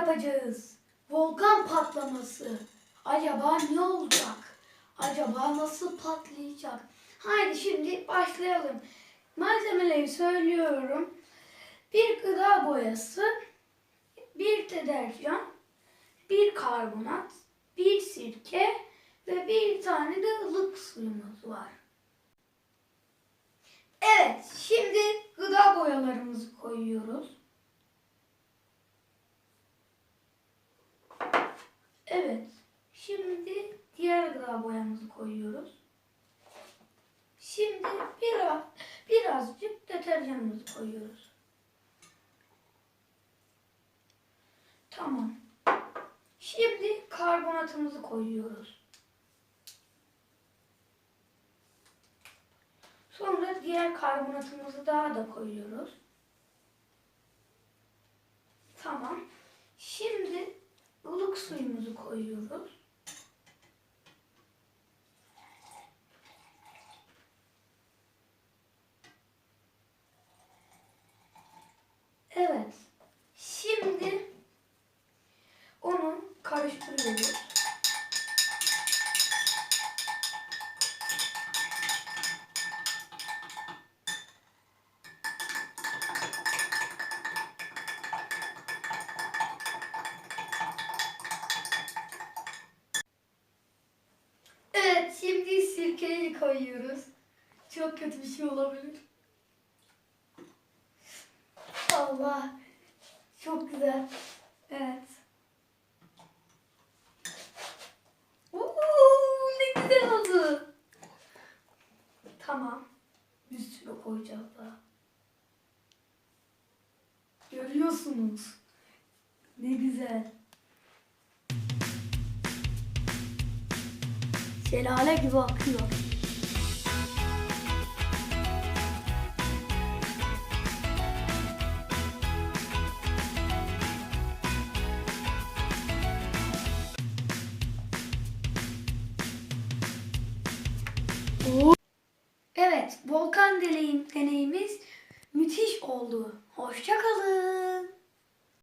yapacağız. Volkan patlaması. Acaba ne olacak? Acaba nasıl patlayacak? Haydi şimdi başlayalım. Malzemeleri söylüyorum. Bir gıda boyası, bir deterjan, bir karbonat, bir sirke ve bir tane de ılık suyumuz var. Evet, şimdi gıda boyalarımızı koyuyoruz. Evet, şimdi diğer gıda boyamızı koyuyoruz. Şimdi biraz birazcık deterjanımızı koyuyoruz. Tamam. Şimdi karbonatımızı koyuyoruz. Sonra diğer karbonatımızı daha da koyuyoruz. Tamam. Şimdi ılık suyumuzu koyuyoruz. Evet. Şimdi onu karıştırıyoruz. Koyuyoruz. Çok kötü bir şey olabilir. Allah. Çok güzel. Evet. Oo, ne güzel oldu. Tamam. Bir sürü koyacağız daha. Görüyorsunuz. Ne güzel. Şelale gibi akıyor. Evet, volkan deneyim, deneyimiz müthiş oldu. Hoşça kalın.